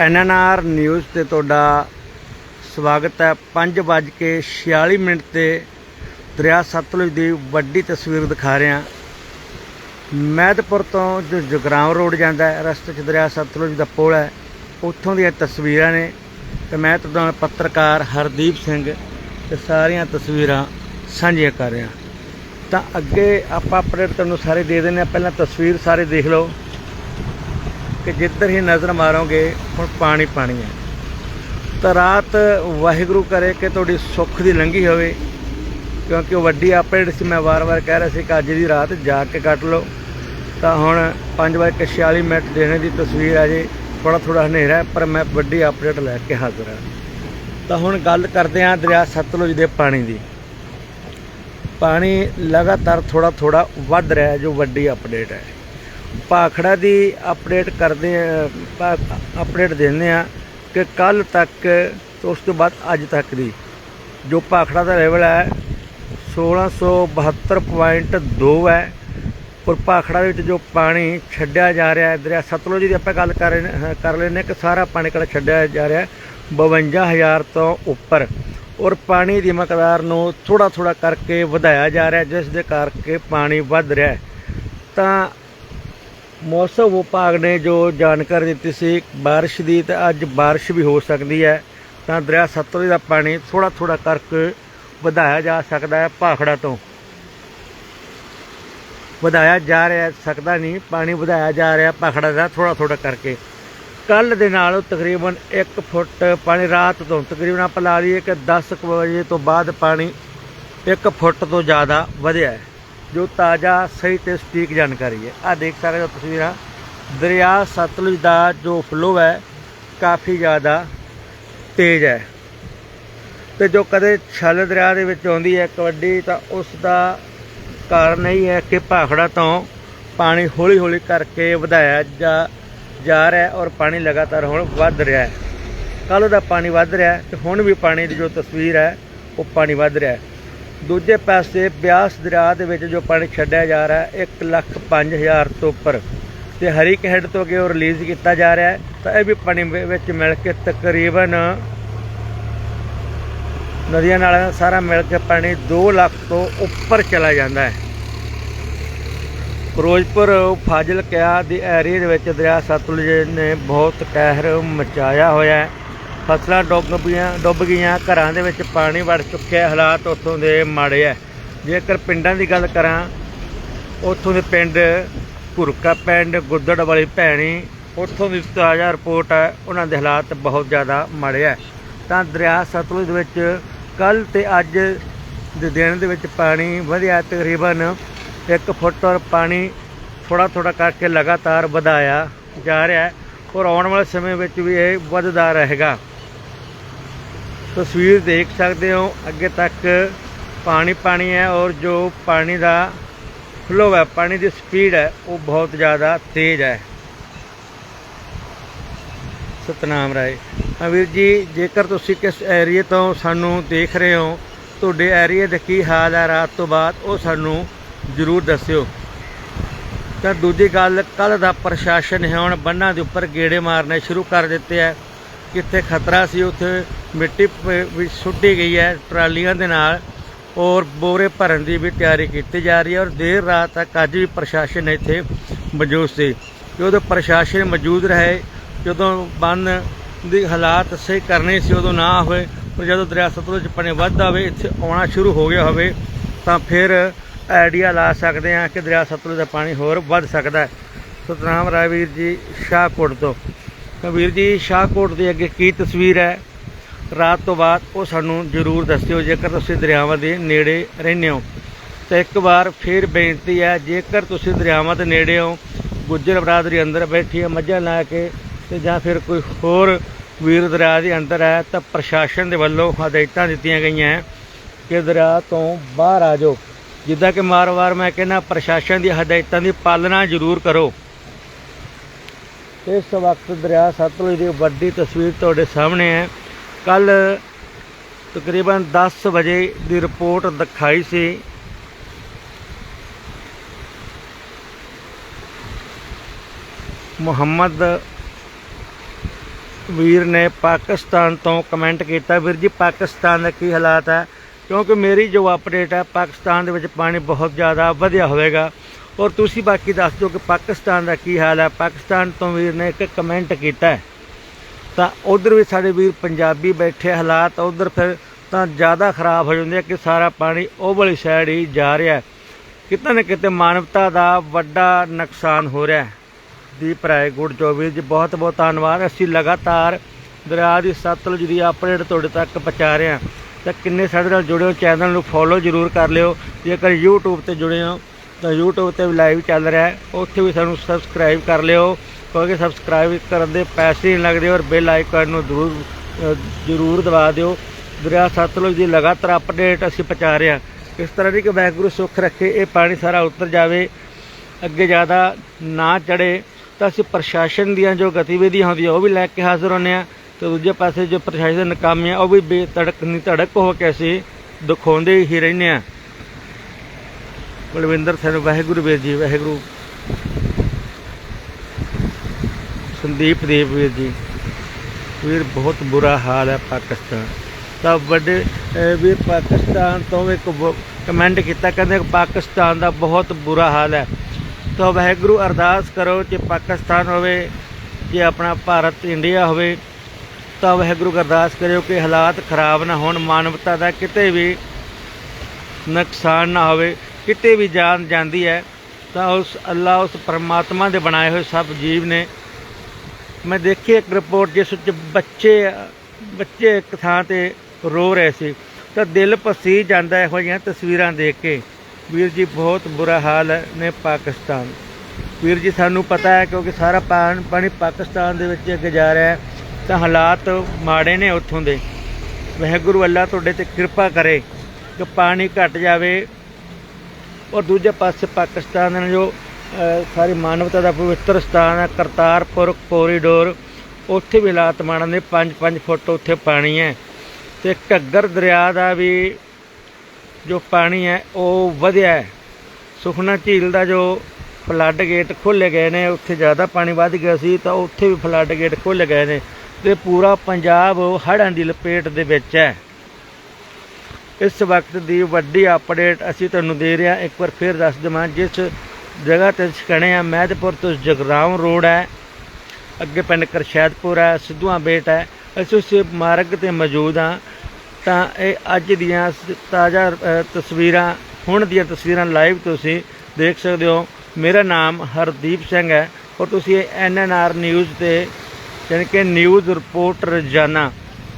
NNR news ਤੇ ਤੁਹਾਡਾ ਸਵਾਗਤ ਹੈ। 5:46 ਮਿੰਟ ਤੇ ਦਰਿਆ ਸਤਲੁਜ ਦੀ ਵੱਡੀ ਤਸਵੀਰ ਦਿਖਾ ਰਿਹਾ। ਮਹਿਦਪੁਰ ਤੋਂ ਜੋ ਜਗਰਾਉਂ ਰੋਡ ਜਾਂਦਾ ਹੈ, ਰਸਤੇ 'ਚ ਦਰਿਆ ਸਤਲੁਜ ਦਾ ਪੁਲ ਹੈ। ਉੱਥੋਂ ਦੀਆਂ ਤਸਵੀਰਾਂ ਨੇ ਤੇ ਮੈਂ ਤੁਹਾਡਾ ਨਾਲ ਪੱਤਰਕਾਰ ਹਰਦੀਪ ਸਿੰਘ ਤੇ ਸਾਰੀਆਂ ਤਸਵੀਰਾਂ ਸਾਂਝੀਆਂ ਕਰ ਰਿਹਾ। ਤਾਂ ਅੱਗੇ ਆਪਾਂ ਅਪਡੇਟ ਤੁਹਾਨੂੰ ਸਾਰੇ ਦੇ ਦਿੰਦੇ ਹਾਂ। ਪਹਿਲਾਂ ਤਸਵੀਰ ਸਾਰੇ ਦੇਖ ਲਓ। ਕਿ ਜਿੱਧਰ ਹੀ ਨਜ਼ਰ ਮਾਰੋਗੇ, ਹੁਣ ਪਾਣੀ ਪਾਣੀ ਹੈ। ਤਾਂ ਰਾਤ ਵਾਹਿਗੁਰੂ ਕਰੇ ਕਿ ਤੁਹਾਡੀ ਸੁੱਖ ਦੀ ਲੰਘੀ ਹੋਵੇ, ਕਿਉਂਕਿ ਉਹ ਵੱਡੀ ਅਪਡੇਟ ਸੀ, ਮੈਂ ਵਾਰ-ਵਾਰ ਕਹਿ ਰਿਹਾ ਸੀ ਕਿ ਅੱਜ ਦੀ ਰਾਤ ਜਾ ਕੇ ਕੱਟ ਲਓ। ਤਾਂ ਹੁਣ 5:46 ਮਿੰਟ ਦੇਣੇ ਦੀ ਤਸਵੀਰ ਹੈ ਜੀ ਥੋੜਾ ਥੋੜਾ ਹਨੇਰਾ ਪਰ ਮੈਂ ਵੱਡੀ ਅਪਡੇਟ ਲੈ ਕੇ ਹਾਜ਼ਰ ਹਾਂ। ਤਾਂ ਹੁਣ ਗੱਲ ਕਰਦੇ ਹਾਂ ਦਰਿਆ ਸਤਲੁਜ ਦੇ ਪਾਣੀ ਦੀ। ਪਾਣੀ ਲਗਾਤਾਰ ਥੋੜਾ ਥੋੜਾ ਵੱਧ ਰਿਹਾ ਜੋ ਵੱਡੀ ਅਪਡੇਟ ਹੈ। ਭਾਖੜਾ ਦੀ ਅਪਡੇਟ ਕਰਦੇ ਆ ਅਪਡੇਟ ਦਿੰਦੇ ਆ ਕਿ ਕੱਲ ਤੱਕ ਤੇ ਉਸ ਤੋਂ ਬਾਅਦ ਅੱਜ ਤੱਕ ਦੀ, ਜੋ ਭਾਖੜਾ ਦਾ ਲੈਵਲ ਹੈ 1672.2 ਹੈ। ਔਰ ਭਾਖੜਾ ਦੇ ਵਿੱਚ ਜੋ ਪਾਣੀ ਛੱਡਿਆ ਜਾ ਰਿਹਾ ਹੈ ਦਰਿਆ ਸਤਲੁਜ ਦੀ ਆਪਾਂ ਗੱਲ ਕਰ ਕਰ ਲੈਂਦੇ ਹਾਂ ਕਿ ਸਾਰਾ ਪਾਣੀ ਕਿਹੜਾ ਛੱਡਿਆ ਜਾ ਰਿਹਾ ਹੈ 52000 ਤੋਂ ਉੱਪਰ। ਔਰ ਪਾਣੀ ਦੀ ਮਕਦਾਰ ਨੂੰ ਥੋੜਾ ਥੋੜਾ ਕਰਕੇ ਵਧਾਇਆ ਜਾ ਰਿਹਾ, ਜਿਸ ਦੇ ਕਰਕੇ ਪਾਣੀ ਵੱਧ ਰਿਹਾ। ਤਾਂ ਮੌਸਮ ਵਿਭਾਗ ਨੇ ਜੋ ਜਾਣਕਾਰੀ ਦਿੱਤੀ ਸੀ بارش ਦੀ ਤੇ ਅੱਜ بارش ਵੀ ਹੋ ਸਕਦੀ ਹੈ ਤਾਂ ਦਰਿਆ ਸਤਲੁਜ ਦਾ ਪਾਣੀ ਥੋੜਾ ਥੋੜਾ ਕਰਕੇ ਵਧਾਇਆ ਜਾ ਸਕਦਾ ਹੈ ਭਾਖੜਾ ਤੋਂ ਵਧਾਇਆ ਜਾ ਰਿਹਾ ਹੈ, ਸਕਦਾ ਨਹੀਂ ਪਾਣੀ ਵਧਾਇਆ ਜਾ ਰਿਹਾ ਭਾਖੜਾ ਦਾ ਥੋੜਾ ਥੋੜਾ ਕਰਕੇ ਕੱਲ ਦੇ ਨਾਲ ਤਕਰੀਬਨ 1 ਫੁੱਟ ਪਾਣੀ ਰਾਤ ਤੋਂ ਤਕਰੀਬਨ ਆਪਾਂ ਲਾ ਲਈਏ ਕਿ 10 ਕੁ ਵਜੇ ਤੋਂ ਬਾਅਦ ਪਾਣੀ 1 ਫੁੱਟ ਤੋਂ ਜ਼ਿਆਦਾ ਵਧਿਆ ਹੈ ਜੋ ਤਾਜ਼ਾ, ਸਹੀ ਤੇ ਸਟੀਕ ਜਾਣਕਾਰੀ ਹੈ। ਆ ਦੇਖ ਸਕਦੇ ਹੋ ਤਸਵੀਰਾਂ ਦਰਿਆ ਸਤਲੁਜ ਦਾ ਜੋ ਫਲੋ ਹੈ, ਕਾਫੀ ਜ਼ਿਆਦਾ ਤੇਜ਼ ਹੈ। ਤੇ ਜੋ ਕਦੇ ਛਲ ਦਰਿਆ ਦੇ ਵਿੱਚ ਆਉਂਦੀ ਹੈ ਕਬੱਡੀ, ਤਾਂ ਉਸ ਦਾ ਕਾਰਨ ਇਹ ਹੈ ਕਿ ਭਾਖੜਾ ਤੋਂ ਪਾਣੀ ਹੌਲੀ ਹੌਲੀ ਕਰਕੇ ਵਧਾਇਆ ਜਾ ਜਾ ਰਿਹਾ ਔਰ ਪਾਣੀ ਲਗਾਤਾਰ ਹੁਣ ਵੱਧ ਰਿਹਾ ਹੈ। ਕੱਲ੍ਹ ਦਾ ਪਾਣੀ ਵੱਧ ਰਿਹਾ ਹੈ ਤੇ ਹੁਣ ਵੀ ਪਾਣੀ ਦੀ ਜੋ ਤਸਵੀਰ ਹੈ, ਉਹ ਪਾਣੀ ਵੱਧ ਰਿਹਾ ਹੈ। ਦੂਜੇ ਪਾਸੇ ਬਿਆਸ ਦਰਿਆ ਦੇ ਵਿੱਚ ਜੋ ਪਾਣੀ ਛੱਡਿਆ ਜਾ ਰਿਹਾ ਹੈ 1 ਲੱਖ 5000 ਤੋਂ ਉੱਪਰ। ਤੇ ਹਰੀਕ ਹੈਡ ਤੋਂ ਅੱਗੇ ਉਹ ਰਿਲੀਜ਼ ਕੀਤਾ ਜਾ ਰਿਹਾ ਹੈ, ਤਾਂ ਇਹ ਵੀ ਪਾਣੀ ਵਿੱਚ ਮਿਲ ਕੇ ਤਕਰੀਬਨ ਨਦੀਆਂ ਨਾਲ ਸਾਰਾ ਮਿਲ ਕੇ ਪਾਣੀ 2 ਲੱਖ ਤੋਂ ਉੱਪਰ ਚਲਾ ਜਾਂਦਾ ਹੈ। ਫਿਰੋਜ਼ਪੁਰ ਫਾਜ਼ਿਲਕਿਆ ਦੀ ਏਰੀਆ ਦੇ ਵਿੱਚ ਦਰਿਆ ਸਤਲੁਜ ਨੇ ਬਹੁਤ ਕਹਿਰ ਮਚਾਇਆ ਹੋਇਆ ਹੈ। ਫਸਲਾਂ ਡੁੱਬ ਗਈਆਂ ਡੁੱਬ ਗਈਆਂ, ਘਰਾਂ ਦੇ ਵਿੱਚ ਪਾਣੀ ਵੜ ਚੁੱਕਿਆ, ਹਾਲਾਤ ਉੱਥੋਂ ਦੇ ਮਾੜੇ ਹੈ ਜੇਕਰ ਪਿੰਡਾਂ ਦੀ ਗੱਲ ਕਰਾਂ, ਉੱਥੋਂ ਦੇ ਪਿੰਡ ਘੁਰਕਾ ਪਿੰਡ, ਗੁੱਦੜ ਵਾਲੀ ਭੈਣੀ, ਉੱਥੋਂ ਦੀ ਤਾਜ਼ਾ ਰਿਪੋਰਟ ਹੈ ਉਹਨਾਂ ਦੇ ਹਾਲਾਤ ਬਹੁਤ ਜ਼ਿਆਦਾ ਮਾੜੇ ਹੈ ਤਾਂ ਦਰਿਆ ਸਤਲੁਜ ਦੇ ਵਿੱਚ ਕੱਲ ਤੇ ਅੱਜ ਦੇ ਦਿਨ ਦੇ ਵਿੱਚ ਪਾਣੀ ਵਧਿਆ, ਤਕਰੀਬਨ 1 ਫੁੱਟ ਔਰ ਪਾਣੀ ਥੋੜਾ ਥੋੜਾ ਕਰਕੇ ਲਗਾਤਾਰ ਵਧਾਇਆ ਜਾ ਰਿਹਾ ਹੈ ਔਰ ਆਉਣ ਵਾਲੇ ਸਮੇਂ ਵਿੱਚ ਵੀ ਇਹ ਵੱਧਦਾ ਰਹੇਗਾ। ਤਸਵੀਰ ਦੇਖ ਸਕਦੇ ਹੋ, ਅੱਗੇ ਤੱਕ ਪਾਣੀ ਪਾਣੀ ਹੈ ਔਰ ਜੋ ਪਾਣੀ ਦਾ ਫਲੋ ਹੈ, ਪਾਣੀ ਦੀ ਸਪੀਡ ਹੈ, ਉਹ ਬਹੁਤ ਜ਼ਿਆਦਾ ਤੇਜ਼ ਹੈ। ਸਤਨਾਮ ਰਾਏ। ਹਾਂ ਵੀਰ ਜੀ, ਜੇਕਰ ਤੁਸੀਂ ਕਿਸ ਏਰੀਏ ਤੋਂ ਸਾਨੂੰ ਦੇਖ ਰਹੇ ਹੋ, ਤੁਹਾਡੇ ਏਰੀਏ ਦੇ ਕੀ ਹਾਲ ਹੈ ਰਾਤ ਤੋਂ ਬਾਅਦ, ਉਹ ਸਾਨੂੰ ਜ਼ਰੂਰ ਦੱਸਿਓ। ਤਾਂ ਦੂਜੀ ਗੱਲ ਕੱਲ ਦਾ ਪ੍ਰਸ਼ਾਸਨ ਹੈ ਹੁਣ ਬੰਨਾਂ ਦੇ ਉੱਪਰ ਗੇੜੇ ਮਾਰਨੇ ਸ਼ੁਰੂ ਕਰ ਦਿੱਤੇ ਹੈ। ਕਿੱਥੇ ਖਤਰਾ ਸੀ, ਉੱਥੇ ਮਿੱਟੀ ਪ- ਵੀ ਸੁੱਟੀ ਗਈ ਹੈ ਟਰਾਲੀਆਂ ਦੇ ਨਾਲ ਔਰ ਬੋਰੇ ਭਰਨ ਦੀ ਵੀ ਤਿਆਰੀ ਕੀਤੀ ਜਾ ਰਹੀ ਹੈ ਔਰ ਦੇਰ ਰਾਤ ਤੱਕ ਅੱਜ ਵੀ ਪ੍ਰਸ਼ਾਸਨ ਇੱਥੇ ਮੌਜੂਦ ਸੀ। ਜਦੋਂ ਪ੍ਰਸ਼ਾਸਨ ਮੌਜੂਦ ਰਹੇ, ਜਦੋਂ ਬੰਨ ਦੀ ਹਾਲਾਤ ਸਹੀ ਕਰਨੇ ਸੀ, ਉਦੋਂ ਨਾ ਹੋਏ ਪਰ ਜਦੋਂ ਦਰਿਆ ਸਤਲੁਜ 'ਚ ਪਾਣੀ ਵੱਧਦਾ ਹੋਵੇ ਇੱਥੇ ਆਉਣਾ ਸ਼ੁਰੂ ਹੋ ਗਿਆ ਹੋਵੇ, ਤਾਂ ਫਿਰ ਆਈਡੀਆ ਲਾ ਸਕਦੇ ਹਾਂ ਕਿ ਦਰਿਆ ਸਤਲੁਜ ਦਾ ਪਾਣੀ ਹੋਰ ਵੱਧ ਸਕਦਾ ਹੈ। ਸਤਨਾਮ ਰਾਏ ਵੀਰ ਜੀ, ਸ਼ਾਹਕੋਟ ਤੋਂ। ਕਬੀਰ ਜੀ, ਸ਼ਾਹਕੋਟ ਦੇ ਅੱਗੇ ਕੀ ਤਸਵੀਰ ਹੈ? ਰਾਤ ਤੋਂ ਬਾਅਦ ਉਹ ਸਾਨੂੰ ਜ਼ਰੂਰ ਦੱਸਿਓ, ਜੇਕਰ ਤੁਸੀਂ ਦਰਿਆਵਾਂ ਦੇ ਨੇੜੇ ਰਹਿੰਦੇ ਹੋ। ਤਾਂ ਇੱਕ ਵਾਰ ਫਿਰ ਬੇਨਤੀ ਹੈ, ਜੇਕਰ ਤੁਸੀਂ ਦਰਿਆਵਾਂ ਦੇ ਨੇੜੇ ਹੋ, ਗੁੱਜਰ ਬਰਾਦਰੀ ਅੰਦਰ ਬੈਠੀ ਹੈ, ਮੱਝਾਂ ਲਾ ਕੇ ਤੇ ਜਾਂ ਫਿਰ ਕੋਈ ਹੋਰ ਵੀਰ ਦਰਿਆ ਦੇ ਅੰਦਰ ਹੈ, ਤਾਂ ਪ੍ਰਸ਼ਾਸਨ ਦੇ ਵੱਲੋਂ ਹਦਾਇਤਾਂ ਦਿੱਤੀਆਂ ਗਈਆਂ ਹੈ ਕਿ ਦਰਿਆ ਤੋਂ ਬਾਹਰ ਆ ਜਾਓ। ਜਿੱਦਾਂ ਕਿ ਮਾਰ-ਵਾਰ ਮੈਂ ਕਹਿੰਦਾ, ਪ੍ਰਸ਼ਾਸਨ ਦੀ ਹਦਾਇਤਾਂ ਦੀ ਪਾਲਣਾ ਜ਼ਰੂਰ ਕਰੋ। ਇਸ ਵਕਤ ਦਰਿਆ ਸਤਲੁਜ ਦੀ ਵੱਡੀ ਤਸਵੀਰ ਤੁਹਾਡੇ ਸਾਹਮਣੇ ਹੈ। ਕੱਲ ਤਕਰੀਬਨ 10 ਵਜੇ ਦੀ ਰਿਪੋਰਟ ਦਿਖਾਈ ਸੀ। ਮੁਹੰਮਦ ਵੀਰ ਨੇ ਪਾਕਿਸਤਾਨ ਤੋਂ ਕਮੈਂਟ ਕੀਤਾ, ਵੀਰ ਜੀ, ਪਾਕਿਸਤਾਨ ਦਾ ਕੀ ਹਾਲਾਤ ਹੈ? ਕਿਉਂਕਿ ਮੇਰੀ ਜੋ ਅਪਡੇਟ ਹੈ, ਪਾਕਿਸਤਾਨ ਦੇ ਵਿੱਚ ਪਾਣੀ ਬਹੁਤ ਜ਼ਿਆਦਾ ਵਧਿਆ ਹੋਵੇਗਾ। ਔਰ ਤੁਸੀਂ ਬਾਕੀ ਦੱਸ ਦਿਓ ਕਿ ਪਾਕਿਸਤਾਨ ਦਾ ਕੀ ਹਾਲ ਹੈ? ਪਾਕਿਸਤਾਨ ਤੋਂ ਵੀਰ ਨੇ ਇੱਕ ਕਮੈਂਟ ਕੀਤਾ ਤਾਂ ਉਧਰ ਵੀ ਸਾਡੇ ਵੀਰ ਪੰਜਾਬੀ ਬੈਠੇ ਹਾਲਾਤ, ਉਧਰ ਫਿਰ ਤਾਂ ਜ਼ਿਆਦਾ ਖਰਾਬ ਹੋ ਜਾਂਦੇ ਆ ਕਿ ਸਾਰਾ ਪਾਣੀ ਉਹ ਵਾਲੀ ਸਾਈਡ ਹੀ ਜਾ ਰਿਹਾ ਕਿਤੇ ਨਾ ਕਿਤੇ ਮਾਨਵਤਾ ਦਾ ਵੱਡਾ ਨੁਕਸਾਨ ਹੋ ਰਿਹਾ ਦੀਪ ਰਾਏ ਗੁੜ ਚੌਵੀ ਜੀ, ਬਹੁਤ ਬਹੁਤ ਧੰਨਵਾਦ। ਅਸੀਂ ਲਗਾਤਾਰ ਦਰਿਆ ਦੀ ਸਤਲੁਜ ਦੀ ਅਪਡੇਟ ਤੁਹਾਡੇ ਤੱਕ ਪਹੁੰਚਾ ਰਹੇ ਹਾਂ। ਤਾਂ ਕਿੰਨੇ ਸਾਡੇ ਨਾਲ ਜੁੜੇ ਹੋ? ਚੈਨਲ ਨੂੰ ਫੋਲੋ ਜ਼ਰੂਰ ਕਰ ਲਿਓ। ਜੇਕਰ YouTube ਤੇ ਜੁੜੇ ਹੋ ਤਾਂ YouTube ਤੇ ਵੀ ਲਾਈਵ ਚੱਲ ਰਿਹਾ ਹੈ। ਉੱਥੇ ਵੀ ਸਾਨੂੰ ਸਬਸਕ੍ਰਾਈਬ ਕਰ ਲਿਓ, ਕਿਉਂਕਿ ਸਬਸਕ੍ਰਾਈਬ ਕਰਨ ਦੇ ਪੈਸੇ ਨਹੀਂ ਲੱਗਦੇ ਔਰ ਬੈਲ ਆਈਕਨ ਨੂੰ ਜ਼ਰੂਰ ਜ਼ਰੂਰ ਦਬਾ ਦਿਓ। ਦਰਿਆ ਸਤਲੁਜ ਦੀ ਲਗਾਤਾਰ ਅਪਡੇਟ ਅਸੀਂ ਪਹੁੰਚਾ ਰਹੇ ਹਾਂ। ਇਸ ਤਰ੍ਹਾਂ ਦੀ ਕਿ ਵਾਹਿਗੁਰੂ ਸੁੱਖ ਰੱਖੇ, ਇਹ ਪਾਣੀ ਸਾਰਾ ਉਤਰ ਜਾਵੇ, ਅੱਗੇ ਜ਼ਿਆਦਾ ਨਾ ਚੜੇ ਤਾਂ ਅਸੀਂ ਪ੍ਰਸ਼ਾਸਨ ਦੀਆਂ ਜੋ ਗਤੀਵਿਧੀਆਂ ਹੁੰਦੀਆਂ, ਉਹ ਵੀ ਲੈ ਕੇ ਹਾਜ਼ਰ ਹੁੰਦੇ ਹਾਂ। ਤੇ ਦੂਜੇ ਪਾਸੇ ਜੋ ਪ੍ਰਸ਼ਾਸਨ ਨਕਾਮੀਆਂ ਉਹ ਵੀ ਬੇਤੜਕ ਨਹੀਂ ਧੜਕ ਹੋ ਕੇ ਅਸੀਂ ਦਿਖਾਉਂਦੇ ਹੀ ਰਹਿੰਦੇ ਹਾਂ। ਬਲਵਿੰਦਰ ਸਿੰਘ, ਵਾਹਿਗੁਰੂ ਵੀਰ ਜੀ, ਵਾਹਿਗੁਰੂ। ਸੰਦੀਪ ਦੇਵ ਵੀਰ ਜੀ। ਵੀਰ, ਬਹੁਤ ਬੁਰਾ ਹਾਲ ਹੈ ਪਾਕਿਸਤਾਨ। ਤਾਂ ਵੱਡੇ, ਅਹ, ਵੀਰ, ਪਾਕਿਸਤਾਨ ਤੋਂ ਇੱਕ ਕਮੈਂਟ ਕੀਤਾ, ਕਹਿੰਦੇ ਪਾਕਿਸਤਾਨ ਦਾ ਬਹੁਤ ਬੁਰਾ ਹਾਲ ਹੈ। ਤਾਂ ਵਾਹਿਗੁਰੂ ਅਰਦਾਸ ਕਰੋ ਕਿ ਪਾਕਿਸਤਾਨ ਹੋਵੇ ਜੇ ਆਪਣਾ ਭਾਰਤ ਇੰਡੀਆ ਹੋਵੇ। ਤਾਂ ਵਾਹਿਗੁਰੂ ਅਰਦਾਸ ਕਰਿਓ ਕਿ ਹਾਲਾਤ ਖਰਾਬ ਨਾ ਹੋਣ, ਮਾਨਵਤਾ ਦਾ ਕਿਤੇ ਵੀ ਨੁਕਸਾਨ ਨਾ ਹੋਵੇ। ਕਿਤੇ ਵੀ ਜਾਨ ਜਾਂਦੀ ਹੈ, ਤਾਂ ਉਸ ਅੱਲਾ ਉਸ ਪਰਮਾਤਮਾ ਦੇ ਬਣਾਏ ਹੋਏ ਸਭ ਜੀਵ ਨੇ। ਮੈਂ ਦੇਖੀ ਇੱਕ ਰਿਪੋਰਟ ਜਿਸ ਵਿੱਚ ਬੱਚੇ ਬੱਚੇ ਇੱਕ ਥਾਂ ਤੇ ਰੋ ਰਹੇ ਸੀ। ਤਾਂ ਦਿਲ ਪਸੀ ਜਾਂਦਾ ਇਹੋ ਜਿਹੀਆਂ ਤਸਵੀਰਾਂ ਦੇਖ ਕੇ। ਵੀਰ ਜੀ, ਬਹੁਤ ਬੁਰਾ ਹਾਲ ਹੈ ਨੇ ਪਾਕਿਸਤਾਨ। ਵੀਰ ਜੀ, ਸਾਨੂੰ ਪਤਾ ਹੈ ਕਿਉਂਕਿ ਸਾਰਾ ਪਾਣ- ਪਾਣੀ ਪਾਕਿਸਤਾਨ ਦੇ ਵਿੱਚ ਅੱਗੇ ਜਾ ਰਿਹਾ ਹੈ। ਤਾਂ ਹਾਲਾਤ ਮਾੜੇ ਨੇ ਉੱਥੋਂ ਦੇ। ਵਾਹਿਗੁਰੂ ਅੱਲਾ ਤੁਹਾਡੇ ਤੇ ਕਿਰਪਾ ਕਰੇ ਕਿ ਪਾਣੀ ਘਟ ਜਾਵੇ। ਔਰ ਦੂਜੇ ਪਾਸੇ ਪਾਕਿਸਤਾਨ ਨੇ ਜੋ ਸਾਰੀ ਮਾਨਵਤਾ ਦਾ ਪਵਿੱਤਰ ਸਥਾਨ ਹੈ, ਕਰਤਾਰਪੁਰ ਕੋਰੀਡੋਰ ਉੱਥੇ ਵੀ ਹਾਲਾਤ ਮਾੜਾ ਨੇ 5-5 ਫੁੱਟ ਉੱਥੇ ਪਾਣੀ ਹੈ। ਤੇ ਘੱਗਰ ਦਰਿਆ ਦਾ ਵੀ ਜੋ ਪਾਣੀ ਹੈ, ਉਹ ਵਧਿਆ ਹੈ। ਸੁਖਨਾ ਝੀਲ ਦਾ ਜੋ ਫਲੱਡ ਗੇਟ ਖੋਲ੍ਹੇ ਗਏ ਨੇ, ਉੱਥੇ ਜ਼ਿਆਦਾ ਪਾਣੀ ਵੱਧ ਗਿਆ ਸੀ, ਤਾਂ ਉੱਥੇ ਵੀ ਫਲੱਡ ਗੇਟ ਖੋਲ੍ਹੇ ਗਏ ਨੇ। ਤੇ ਪੂਰਾ ਪੰਜਾਬ ਹੜ੍ਹਾਂ ਦੀ ਲਪੇਟ ਦੇ ਵਿੱਚ ਹੈ। ਇਸ ਵਕਤ ਦੀ ਵੱਡੀ ਅਪਡੇਟ ਅਸੀਂ ਤੁਹਾਨੂੰ ਦੇ ਰਹੇ ਹਾਂ। ਇੱਕ ਵਾਰ ਫਿਰ ਦੱਸ ਦੇਵਾਂ, ਜਿਸ ਜਗ੍ਹਾ ਤੇ ਅਸੀਂ ਖੜੇ ਆ ਮਹਿਦਪੁਰ ਤੋਂ ਜਗਰਾਉਂ ਰੋਡ ਹੈ। ਅੱਗੇ ਪਿੰਡ ਕਰਸ਼ੈਦਪੁਰ ਹੈ, ਸਿੱਧੂਆਂ ਬੇਟ ਹੈ। ਅਸੀਂ ਉਸ ਮਾਰਗ ਤੇ ਮੌਜੂਦ ਹਾਂ। ਤਾਂ ਇਹ ਅੱਜ ਦੀਆਂ ਤਾਜ਼ਾ ਤਸਵੀਰਾਂ, ਹੁਣ ਦੀਆਂ ਤਸਵੀਰਾਂ ਲਾਈਵ ਤੁਸੀਂ ਦੇਖ ਸਕਦੇ ਹੋ। ਮੇਰਾ ਨਾਮ ਹਰਦੀਪ ਸਿੰਘ ਹੈ ਔਰ ਤੁਸੀਂ ਐਨਐਨਆਰ ਨਿਊਜ਼ ਤੇ ਯਾਨੀ ਕਿ ਨਿਊਜ਼ ਰਿਪੋਰਟ ਰੋਜ਼ਾਨਾ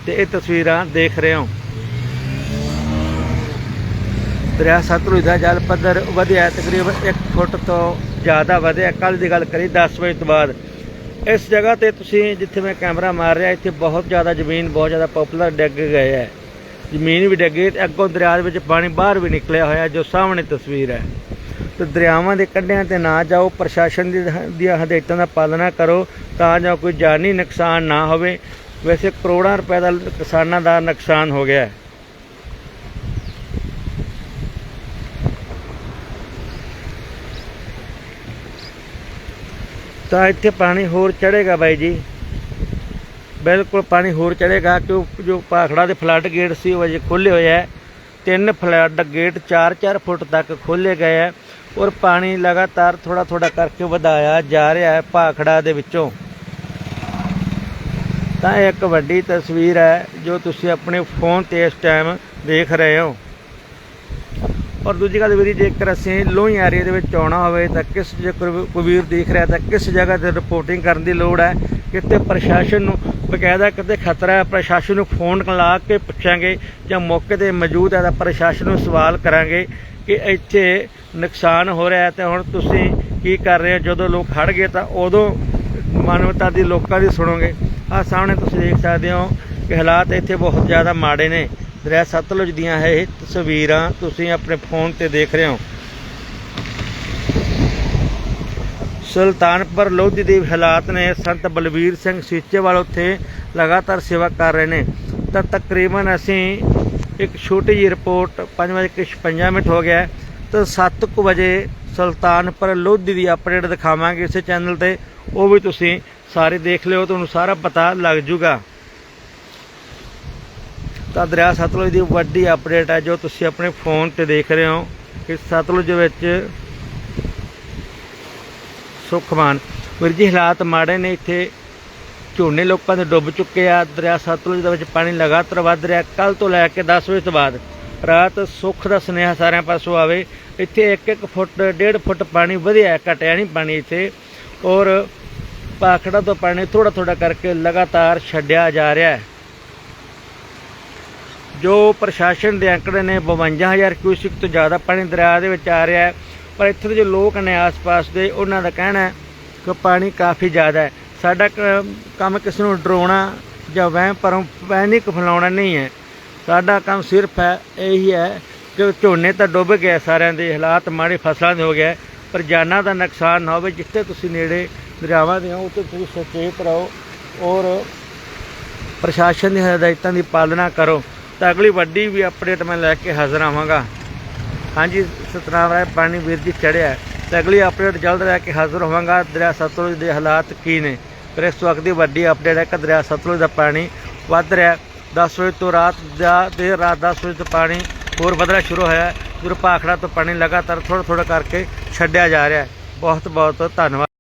ਤੇ ਇਹ ਤਸਵੀਰਾਂ ਦੇਖ ਰਹੇ ਹੋ। ਦਰਿਆ ਸਤਲੁਜ ਦਾ ਜਲ ਪੱਧਰ ਵਧਿਆ, ਤਕਰੀਬਨ 1 ਫੁੱਟ ਤੋਂ ਜ਼ਿਆਦਾ ਵਧਿਆ। ਕੱਲ ਦੀ ਗੱਲ ਕਰੀ 10 ਵਜੇ ਤੋਂ ਬਾਅਦ। ਇਸ ਜਗ੍ਹਾ ਤੇ ਤੁਸੀਂ ਜਿੱਥੇ ਮੈਂ ਕੈਮਰਾ ਮਾਰ ਰਿਹਾ, ਇੱਥੇ ਬਹੁਤ ਜ਼ਿਆਦਾ ਜ਼ਮੀਨ, ਬਹੁਤ ਜ਼ਿਆਦਾ ਪਪੂਲਰ ਡਿੱਗ ਗਏ ਹੈ। ਜ਼ਮੀਨ ਵੀ ਡਿੱਗੀ ਤੇ ਅੱਗੋਂ ਦਰਿਆ ਦੇ ਵਿੱਚ ਪਾਣੀ ਬਾਹਰ ਵੀ ਨਿਕਲਿਆ ਹੋਇਆ, ਜੋ ਸਾਹਮਣੇ ਤਸਵੀਰ ਹੈ। ਤੇ ਦਰਿਆਵਾਂ ਦੇ ਕੰਢਿਆਂ ਤੇ ਨਾ ਜਾਓ, ਪ੍ਰਸ਼ਾਸਨ ਦੀ ਦੀਆਂ ਹਦਾਇਤਾਂ ਦਾ ਪਾਲਣਾ ਕਰੋ, ਤਾਂ ਜੋ ਕੋਈ ਜਾਨੀ ਨੁਕਸਾਨ ਨਾ ਹੋਵੇ। ਵੈਸੇ ਕਰੋੜਾਂ ਰੁਪਏ ਦਾ ਕਿਸਾਨਾਂ ਦਾ ਨੁਕਸਾਨ ਹੋ ਗਿਆ ਹੈ। ਤਾਂ ਇੱਥੇ ਪਾਣੀ ਹੋਰ ਚੜੇਗਾ ਬਾਈ ਜੀ। ਬਿਲਕੁਲ ਪਾਣੀ ਹੋਰ ਚੜੇਗਾ ਕਿਉਂ ਜੋ ਪਾਖੜਾ ਦੇ ਫਲੱਡ ਗੇਟ ਸੀ ਉਹ ਅਜੇ ਖੋਲ੍ਹੇ ਹੋਏ ਹੈ ਤਿੰਨ ਫਲੱਡ ਗੇਟ 4-4 ਫੁੱਟ ਤੱਕ ਖੋਲ੍ਹੇ ਗਏ ਹੈ ਔਰ ਪਾਣੀ ਲਗਾਤਾਰ ਥੋੜਾ ਥੋੜਾ ਕਰਕੇ ਵਧਾਇਆ ਜਾ ਰਿਹਾ ਹੈ ਪਾਖੜਾ ਦੇ ਵਿੱਚੋਂ। ਤਾਂ ਇੱਕ ਵੱਡੀ ਤਸਵੀਰ ਹੈ ਜੋ ਤੁਸੀਂ ਆਪਣੇ ਫੋਨ ਤੇ ਇਸ ਟਾਈਮ ਦੇਖ ਰਹੇ ਹੋ। ਔਰ ਦੂਜੀ ਗੱਲ ਵੀਰੀ ਜੇਕਰ ਅਸੀਂ ਲੋਹੀ ਏਰੀਆ ਦੇ ਵਿੱਚ ਆਉਣਾ ਹੋਵੇ ਤਾਂ ਕਿਸ ਜੇਕਰ ਕੋਈ ਵੀਰ ਦੇਖ ਰਿਹਾ ਤਾਂ ਕਿਸ ਜਗ੍ਹਾ ਤੇ ਰਿਪੋਰਟਿੰਗ ਕਰਨ ਦੀ ਲੋੜ ਹੈ? ਕਿਤੇ ਪ੍ਰਸ਼ਾਸਨ ਨੂੰ ਬਕਾਇਦਾ ਕਿਤੇ ਖਤਰਾ ਹੈ, ਪ੍ਰਸ਼ਾਸਨ ਨੂੰ ਫੋਨ ਲਾ ਕੇ ਪੁੱਛਾਂਗੇ ਜਾਂ ਮੌਕੇ ਤੇ ਮੌਜੂਦ ਹੈ ਤਾਂ ਪ੍ਰਸ਼ਾਸਨ ਨੂੰ ਸਵਾਲ ਕਰਾਂਗੇ ਕਿ ਇੱਥੇ ਨੁਕਸਾਨ ਹੋ ਰਿਹਾ ਹੈ ਤੇ ਹੁਣ ਤੁਸੀਂ ਕੀ ਕਰ ਰਹੇ ਹੋ? ਜਦੋਂ ਲੋਕ ਖੜ ਗਏ ਤਾਂ ਉਦੋਂ ਮਾਨਵਤਾ ਦੀ ਲੋਕਾਂ ਦੀ ਸੁਣੋਗੇ। ਆ ਸਾਹਮਣੇ ਤੁਸੀਂ ਦੇਖ ਸਕਦੇ ਹੋ ਕਿ ਹਾਲਾਤ ਇੱਥੇ ਬਹੁਤ ਜ਼ਿਆਦਾ ਮਾੜੇ ਨੇ। ਦਰਿਆ ਸਤਲੁਜ ਦੀਆਂ ਹੈ ਇਹ ਤਸਵੀਰਾਂ ਤੁਸੀਂ ਆਪਣੇ ਫੋਨ ਤੇ ਦੇਖ ਰਹੇ ਹੋ। ਸੁਲਤਾਨਪੁਰ ਲੋਧੀ ਦੇ ਹਾਲਾਤ ਨੇ ਸੰਤ ਬਲਵੀਰ ਸਿੰਘ ਸੀਚੇਵਾਲ ਉੱਥੇ ਲਗਾਤਾਰ ਸੇਵਾ ਕਰ ਰਹੇ ਨੇ। ਤਾਂ ਤਕਰੀਬਨ ਅਸੀਂ ਇੱਕ ਛੋਟੀ ਜਿਹੀ ਰਿਪੋਰਟ 5:56 ਮਿੰਟ ਹੋ ਗਿਆ ਹੈ, ਤਾਂ 7:00 ਵਜੇ ਸੁਲਤਾਨਪੁਰ ਲੋਧੀ ਦੀ ਅਪਡੇਟ ਦਿਖਾਵਾਂਗੇ ਇਸੇ ਚੈਨਲ ਤੇ। ਉਹ ਵੀ ਤੁਸੀਂ ਸਾਰੇ ਦੇਖ ਲਿਓ ਤੁਹਾਨੂੰ ਸਾਰਾ ਪਤਾ ਲੱਗ ਜੂਗਾ। ਤਾਂ ਦਰਿਆ ਸਤਲੁਜ ਦੀ ਵੱਡੀ ਅਪਡੇਟ ਹੈ, ਜੋ ਤੁਸੀਂ ਆਪਣੇ ਫੋਨ ਤੇ ਦੇਖ ਰਹੇ ਹੋ, ਕਿ ਸਤਲੁਜ ਵਿੱਚ ਸੁਖਮਾਨ। ਵੀਰ ਜੀ, ਹਾਲਾਤ ਮਾੜੇ ਨੇ ਇੱਥੇ। ਝੋਨੇ ਲੋਕਾਂ ਦੇ ਡੁੱਬ ਚੁੱਕੇ ਆ। ਦਰਿਆ ਸਤਲੁਜ ਦੇ ਵਿੱਚ ਪਾਣੀ ਲਗਾਤਾਰ ਵੱਧ ਰਿਹਾ। ਕੱਲ ਤੋਂ ਲੈ ਕੇ 10 ਵਜੇ ਤੋਂ ਬਾਅਦ ਰਾਤ ਸੁੱਖ ਦਾ ਸੁਨੇਹਾ ਸਾਰਿਆਂ ਪਾਸੋਂ ਆਵੇ। ਇੱਥੇ 1-1 ਫੁੱਟ 1.5 ਫੁੱਟ ਪਾਣੀ ਵਧਿਆ, ਘਟਿਆ ਨਹੀਂ ਪਾਣੀ ਇੱਥੇ। ਔਰ ਪਾਖੜਾ ਤੋਂ ਪਾਣੀ ਥੋੜਾ ਥੋੜਾ ਕਰਕੇ ਲਗਾਤਾਰ ਛੱਡਿਆ ਜਾ ਰਿਹਾ ਹੈ। ਜੋ ਪ੍ਰਸ਼ਾਸਨ ਦੇ ਅੰਕੜੇ ਨੇ 52000 ਕਿਊਸਿਕ ਤੋਂ ਜ਼ਿਆਦਾ ਪਾਣੀ ਦਰਿਆ ਦੇ ਵਿੱਚ ਆ ਰਿਹਾ ਹੈ। ਪਰ ਇੱਥੇ ਦੇ ਜੋ ਲੋਕ ਨੇ ਆਸ-ਪਾਸ ਦੇ, ਉਹਨਾਂ ਦਾ ਕਹਿਣਾ ਹੈ ਕਿ ਪਾਣੀ ਕਾਫੀ ਜ਼ਿਆਦਾ ਹੈ। ਸਾਡਾ ਕੰਮ ਕਿਸੇ ਨੂੰ ਡਰਾਉਣਾ ਜਾਂ ਵਹਿਮ ਪਰੋਂ ਪੈਨਿਕ ਫੈਲਾਉਣਾ ਨਹੀਂ ਹੈ। ਸਾਡਾ ਕੰਮ ਸਿਰਫ ਹੈ, ਇਹੀ ਹੈ ਕਿ ਝੋਨੇ ਤਾਂ ਡੁੱਬ ਗਏ ਸਾਰਿਆਂ ਦੇ, ਹਾਲਾਤ ਮਾੜੇ ਫਸਲਾਂ ਦੇ ਹੋ ਗਏ ਪਰ ਜਾਨਾਂ ਦਾ ਨੁਕਸਾਨ ਨਾ ਹੋਵੇ, ਜਿੱਥੇ ਤੁਸੀਂ ਨੇੜੇ ਦਰਿਆਵਾਂ ਦੇ ਹੋ, ਉੱਥੇ ਤੁਸੀਂ ਸੁਚੇਤ ਰਹੋ ਔਰ ਪ੍ਰਸ਼ਾਸਨ ਦੀਆਂ ਹਦਾਇਤਾਂ ਦੀ ਪਾਲਣਾ ਕਰੋ। ਤਾਂ ਅਗਲੀ ਵੱਡੀ ਵੀ ਅਪਡੇਟ ਮੈਂ ਲੈ ਕੇ ਹਾਜ਼ਰ ਆਵਾਂਗਾ। ਹਾਂਜੀ, ਸਤਨਾਮ ਰਾਏ, ਪਾਣੀ ਵੀਰ ਜੀ ਚੜਿਆ ਤੇ ਅਗਲੀ ਅਪਡੇਟ ਜਲਦ ਲੈ ਕੇ ਹਾਜ਼ਰ ਹੋਵਾਂਗਾ। ਦਰਿਆ ਸਤਲੁਜ ਦੇ ਹਾਲਾਤ ਕੀ ਨੇ? ਪਰ ਇਸ ਵਕਤ ਦੀ ਵੱਡੀ ਅਪਡੇਟ ਹੈ ਕਿ ਦਰਿਆ ਸਤਲੁਜ ਦਾ ਪਾਣੀ ਵੱਧ ਰਿਹਾ ਹੈ। 10 ਵਜੇ ਤੋਂ ਰਾਤ ਦਾ ਦੇਰ ਰਾਤ 10 ਵਜੇ ਤੋਂ ਪਾਣੀ ਹੋਰ ਵਧਣਾ ਸ਼ੁਰੂ ਹੋਇਆ ਹੈ। ਗੁਰੂ ਭਾਖੜਾ ਤੋਂ ਪਾਣੀ ਲਗਾਤਾਰ ਥੋੜਾ ਥੋੜਾ ਕਰਕੇ ਛੱਡਿਆ ਜਾ ਰਿਹਾ ਬਹੁਤ ਬਹੁਤ ਧੰਨਵਾਦ।